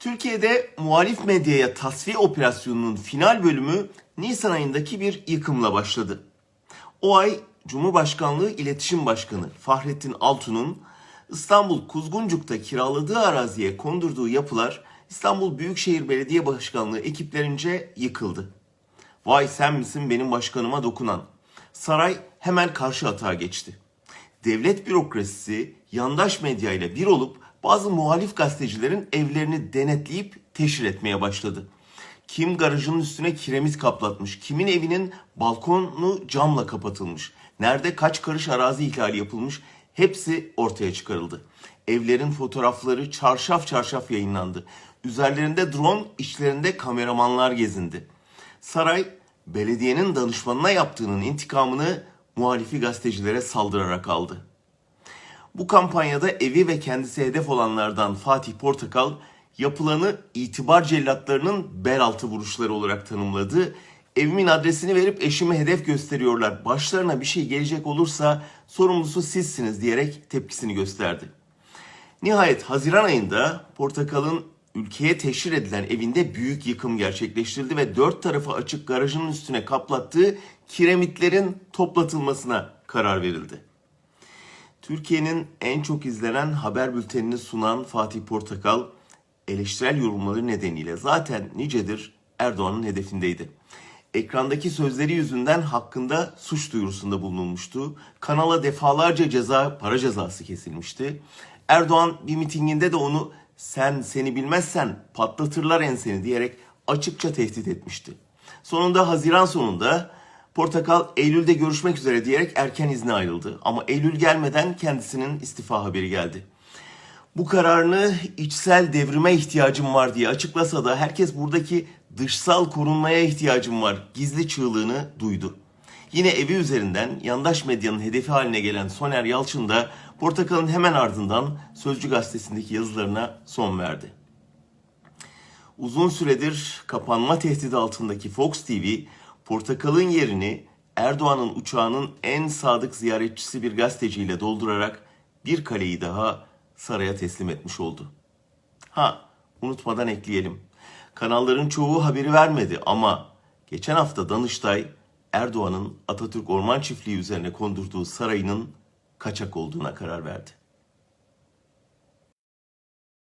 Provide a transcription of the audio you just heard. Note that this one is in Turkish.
Türkiye'de muhalif medyaya tasfiye operasyonunun final bölümü Nisan ayındaki bir yıkımla başladı. O ay Cumhurbaşkanlığı İletişim Başkanı Fahrettin Altun'un İstanbul Kuzguncuk'ta kiraladığı araziye kondurduğu yapılar İstanbul Büyükşehir Belediye Başkanlığı ekiplerince yıkıldı. Vay sen misin benim başkanıma dokunan. Saray hemen karşı atağa geçti. Devlet bürokrasisi yandaş medya ile bir olup bazı muhalif gazetecilerin evlerini denetleyip teşhir etmeye başladı. Kim garajının üstüne kiremit kaplatmış, kimin evinin balkonu camla kapatılmış, nerede kaç karış arazi ihlali yapılmış hepsi ortaya çıkarıldı. Evlerin fotoğrafları çarşaf çarşaf yayınlandı. Üzerlerinde drone, içlerinde kameramanlar gezindi. Saray, belediyenin danışmanına yaptığının intikamını muhalifi gazetecilere saldırarak aldı. Bu kampanyada evi ve kendisi hedef olanlardan Fatih Portakal yapılanı itibar cellatlarının bel altı vuruşları olarak tanımladı. Evimin adresini verip eşime hedef gösteriyorlar. Başlarına bir şey gelecek olursa sorumlusu sizsiniz diyerek tepkisini gösterdi. Nihayet Haziran ayında Portakal'ın ülkeye teşhir edilen evinde büyük yıkım gerçekleştirildi ve dört tarafı açık garajının üstüne kaplattığı kiremitlerin toplatılmasına karar verildi. Türkiye'nin en çok izlenen haber bültenini sunan Fatih Portakal eleştirel yorumları nedeniyle zaten nicedir Erdoğan'ın hedefindeydi. Ekrandaki sözleri yüzünden hakkında suç duyurusunda bulunulmuştu. Kanala defalarca ceza, para cezası kesilmişti. Erdoğan bir mitinginde de onu sen seni bilmezsen patlatırlar enseni diyerek açıkça tehdit etmişti. Sonunda Haziran sonunda Portakal Eylül'de görüşmek üzere diyerek erken izne ayrıldı. Ama Eylül gelmeden kendisinin istifa haberi geldi. Bu kararını içsel devrime ihtiyacım var diye açıklasa da herkes buradaki dışsal korunmaya ihtiyacım var gizli çığlığını duydu. Yine evi üzerinden yandaş medyanın hedefi haline gelen Soner Yalçın da Portakal'ın hemen ardından Sözcü gazetesindeki yazılarına son verdi. Uzun süredir kapanma tehdidi altındaki Fox TV, Portakal'ın yerini Erdoğan'ın uçağının en sadık ziyaretçisi bir gazeteciyle doldurarak bir kaleyi daha saraya teslim etmiş oldu. Ha, unutmadan ekleyelim. Kanalların çoğu haberi vermedi ama geçen hafta Danıştay Erdoğan'ın Atatürk Orman Çiftliği üzerine kondurduğu sarayının kaçak olduğuna karar verdi.